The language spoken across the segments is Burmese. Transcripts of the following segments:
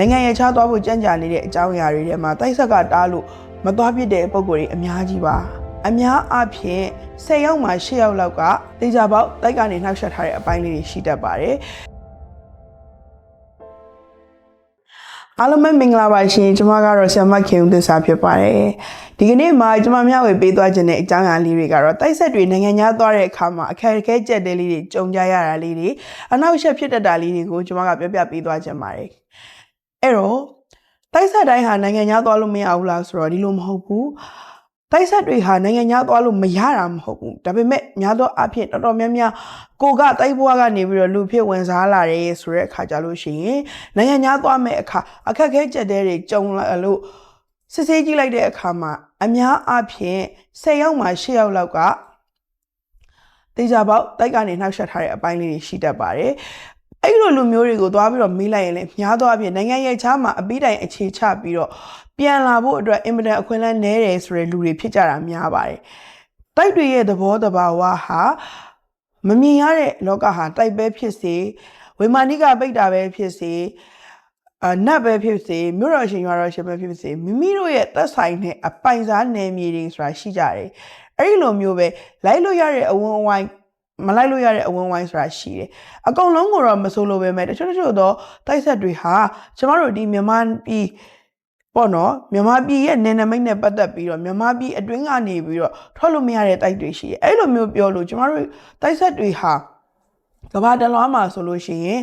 နိုင်ငံရဲ့ခြားသွားဖို့ကြံ့ကြာနေတဲ့အကြောင်းအရာတွေထဲမှာတိုက်ဆက်ကတားလို့မသွားပြစ်တဲ့ပုံကိုယ်တွေအများကြီးပါအများအပြည့်10ယောက်မှ10ယောက်လောက်ကတေချာပေါက်တိုက်ကနေနှောက်ယှက်ထားတဲ့အပိုင်းလေးတွေရှိတတ်ပါတယ်အားလုံးပဲမင်္ဂလာပါရှင်ကျွန်မကတော့ဆ iam မခင်ဦးသစ္စာဖြစ်ပါတယ်ဒီကနေ့မှာကျွန်မမျှဝေပေးသွားခြင်းတဲ့အကြောင်းအရာလေးတွေကတော့တိုက်ဆက်တွေနိုင်ငံခြားသွားတဲ့အခါမှာအခက်အခဲကြက်တဲလေးတွေကြုံကြရတာလေးတွေအနောက်ရှက်ဖြစ်တတ်တာလေးတွေကိုကျွန်မကပြောပြပေးသွားခြင်းပါတယ် အဲ့တော့တိုက်ဆက်တိုင်းဟာနိုင်ငံခြားသွားလို့မရဘူးလားဆိုတော့ဒီလိုမဟုတ်ဘူးတိုက်ဆက်တွေဟာနိုင်ငံခြားသွားလို့မရတာမဟုတ်ဘူးဒါပေမဲ့များသောအားဖြင့်တော်တော်များများကိုကတိုက်ဘွားကနေပြီးတော့လူဖြစ်ဝင်စားလာတယ်ဆိုတဲ့အခါကြလို့ရှိရင်နိုင်ငံခြားသွားမဲ့အခါအခက်အခဲကြက်တဲတွေကြုံလာလို့စစ်ဆေးကြည့်လိုက်တဲ့အခါမှာအများအားဖြင့်10ယောက်မှ10ယောက်လောက်ကတေချာပေါက်တိုက်ကနေနှောက်ယှက်ထားတဲ့အပိုင်းလေးတွေရှိတတ်ပါတယ် အဲ့လိုလူမျိုးတွေကိုသွားပြီးတော့မေးလိုက်ရင်လည်းများသောအားဖြင့်နိုင်ငံရဲ့ခြားမှာအပိတိုင်အခြေချပြီးတော့ပြန်လာဖို့အတွက်အင်မတန်အခွင့်အလမ်းနည်းတယ်ဆိုတဲ့လူတွေဖြစ်ကြတာများပါတယ်တိုက်တွေရဲ့သဘောတဘာဝဟာမမြင်ရတဲ့လောကဟာတိုက်ပဲဖြစ်စေဝေမာနိကပိတ်တာပဲဖြစ်စေအနတ်ပဲဖြစ်စေမြို့တော်ရှင်ရွာတော်ရှင်ပဲဖြစ်စေမိမိတို့ရဲ့သက်ဆိုင်တဲ့အပိုင်စားနယ်မြေတွေဆိုတာရှိကြတယ်အဲ့ဒီလိုမျိုးပဲလိုက်လို့ရတဲ့အဝန်းအဝိုင်း မလိုက်လို့ရတဲ့အဝန်းဝိုင်းဆိုတာရှိတယ်။အကုန်လုံးကိုတော့မဆိုလိုပဲမဲ့တချို့တချို့သောတိုက်ဆက်တွေဟာကျမတို့ဒီမြန်မာပြည်ပေါ့နော်မြန်မာပြည်ရဲ့နယ်နိမိတ်နဲ့ပတ်သက်ပြီးတော့မြန်မာပြည်အတွင်းကနေပြီးတော့ထွက်လို့မရတဲ့တိုက်တွေရှိတယ်။အဲ့လိုမျိုးပြောလို့ကျမတို့တိုက်ဆက်တွေဟာကဘာတလွားမှာဆိုလို့ရှိရင်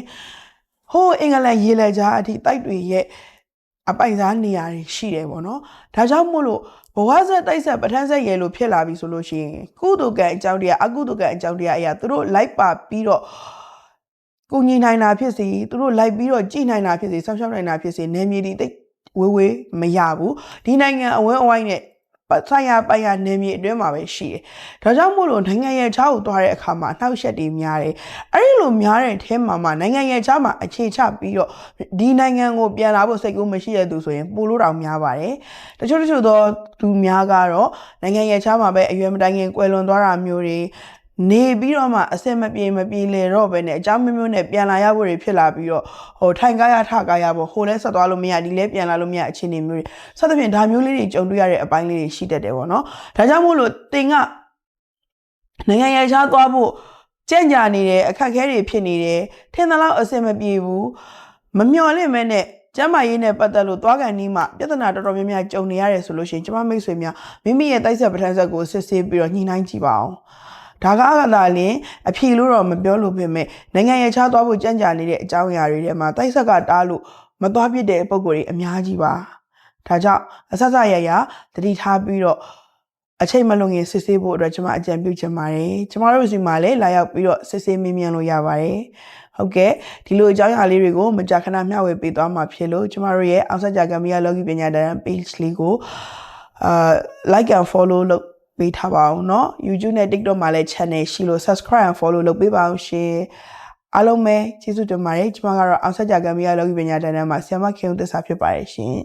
ဟိုးအင်္ဂလန်ရေလက်ကြားအထိတိုက်တွေရဲ့ အပိုင်စားနေရာတွေရှိတယ်ပေါ့နော်။ဒါကြောင့်မို့လို့ဘဝဆက်တိုက်ဆက်ပဋ္ဌာန်းဆက်ရဲလို့ဖြစ်လာပြီဆိုလို့ရှိရင်ကုသိုလ်ကံအကြောင်းတရားအကုသိုလ်ကံအကြောင်းတရားအရာသူတို့လိုက်ပါပြီးတော့ကိုညီနိုင်တာဖြစ်စီသူတို့လိုက်ပြီးတော့ကြည်နိုင်တာဖြစ်စီဆောင်းရှောက်နိုင်တာဖြစ်စီနေမြေဒီတိတ်ဝေးဝေးမရဘူးဒီနိုင်ငံအဝန်းအဝိုင်းနဲ့ ဆိုင်ရပိုင်ရနေမြေအတွင်းမှာပဲရှိတယ်။ဒါကြောင့်မို့လို့နိုင်ငံရဲ့ခြားကိုသွားတဲ့အခါမှာနှောက်ယှက်တွေများတယ်။အဲဒီလိုများတဲ့အထဲမှာမှနိုင်ငံရဲ့ခြားမှာအခြေချပြီးတော့ဒီနိုင်ငံကိုပြန်လာဖို့စိတ်ကူးမရှိတဲ့သူဆိုရင်ပိုလို့တောင်များပါတယ်။တချို့တချို့သောသူများကတော့နိုင်ငံရဲ့ခြားမှာပဲအရွယ်မတိုင်ခင်ကွယ်လွန်သွားတာမျိုးတွေ နေပြီးတော့မှအစင်မပြေမပြေလေတော့ပဲနဲ့အเจ้าမျိုးမျိုးနဲ့ပြန်လာရဖို့တွေဖြစ်လာပြီးတော့ဟိုထိုင်ကားရထကားရဖို့ဟိုလဲဆက်သွားလို့မရဒီလဲပြန်လာလို့မရအခြေအနေမျိုးတွေဆက်သဖြင့်ဒါမျိုးလေးတွေကြုံတွေ့ရတဲ့အပိုင်းလေးတွေရှိတတ်တယ်ပေါ့နော်ဒါကြောင့်မို့လို့တင်ကနိုင်ငံရေးချသွားဖို့ကြံ့ကြာနေတယ်အခက်အခဲတွေဖြစ်နေတယ်ထင်သလောက်အစင်မပြေဘူးမမျော်လင့်မဲနဲ့ကျမ်းမာရေးနဲ့ပတ်သက်လို့သွားကန်နီးမှာပြဿနာတော်တော်များများကြုံနေရတယ်ဆိုလို့ရှိရင်ကျမမိတ်ဆွေများမိမိရဲ့တိုက်ဆက်ပဋ္ဌာန်းဆက်ကိုစစ်ဆေးပြီးတော့ညှိနှိုင်းကြည့်ပါအောင် ဒါကကသာလင်အဖြေလို့တော့မပြောလို့ပြင်မဲ့နိုင်ငံရဲ့ခြားသွားဖို့ကြံ့ကြာနေတဲ့အကြောင်းအရာတွေထဲမှာတိုက်ဆက်ကတားလို့မသွားပြစ်တဲ့ပုံကိုယ်တွေအများကြီးပါဒါကြောင့်အဆက်ဆက်ရရတတိထားပြီးတော့အချိန်မလွန်ခင်စစ်ဆေးဖို့အတွက်ကျွန်မအကြံပြုချင်ပါတယ်ကျွန်မတို့စီမှာလည်းလာရောက်ပြီးတော့စစ်ဆေးမေးမြန်းလို့ရပါတယ်ဟုတ်ကဲ့ဒီလိုအကြောင်းအရာလေးတွေကိုမကြာခဏမျှဝေပေးသွားမှာဖြစ်လို့ကျမတို့ရဲ့အောင်ဆက်ကြကမီယာလောကီပညာတန်း page လေးကိုအာ like and follow လုပ် ပေးထားပါအောင်เนาะ YouTube နဲ့ TikTok မှာလည်း channel ရှိလို့ subscribe and follow လုပ်ပေးပါအောင်ရှင်အားလုံးပဲကျေးဇူးတင်ပါတယ်ကျွန်မကတော့အောင်ဆက်ကြကမီယာလောကီပညာတန်းမှာဆီယမခင်ဦးသစ္စာဖြစ်ပါတယ်ရှင်